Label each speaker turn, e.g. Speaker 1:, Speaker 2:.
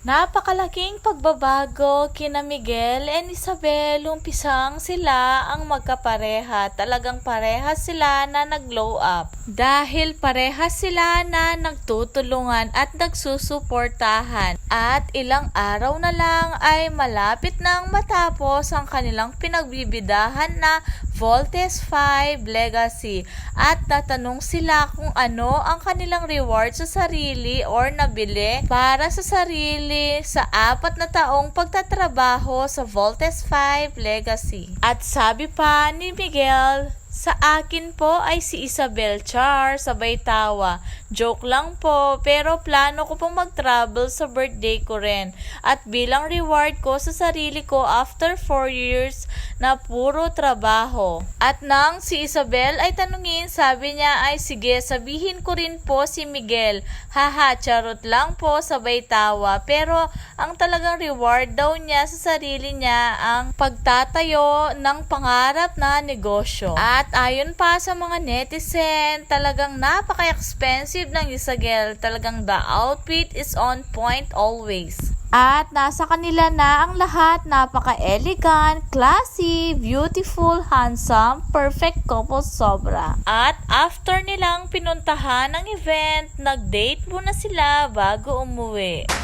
Speaker 1: Napakalaking pagbabago kina Miguel and Isabel. Umpisang sila ang magkapareha. Talagang parehas sila na nag-glow up. Dahil parehas sila na nagtutulungan at nagsusuportahan. At ilang araw na lang ay malapit nang matapos ang kanilang pinagbibidahan na Voltes 5 Legacy at tatanong sila kung ano ang kanilang reward sa sarili or nabili para sa sarili sa apat na taong pagtatrabaho sa Voltes 5 Legacy. At sabi pa ni Miguel, sa akin po ay si Isabel Char, sabay tawa. Joke lang po, pero plano ko pong mag-travel sa birthday ko rin. At bilang reward ko sa sarili ko after 4 years na puro trabaho. At nang si Isabel ay tanungin, sabi niya ay sige, sabihin ko rin po si Miguel. Haha, charot lang po, sabay tawa. Pero ang talagang reward daw niya sa sarili niya ang pagtatayo ng pangarap na negosyo. At ayon pa sa mga netizen, talagang napaka-expensive ng Isabel. Talagang the outfit is on point always. At nasa kanila na ang lahat, napaka-elegant, classy, beautiful, handsome, perfect couple sobra. At after nilang pinuntahan ang event, nag-date muna sila bago umuwi.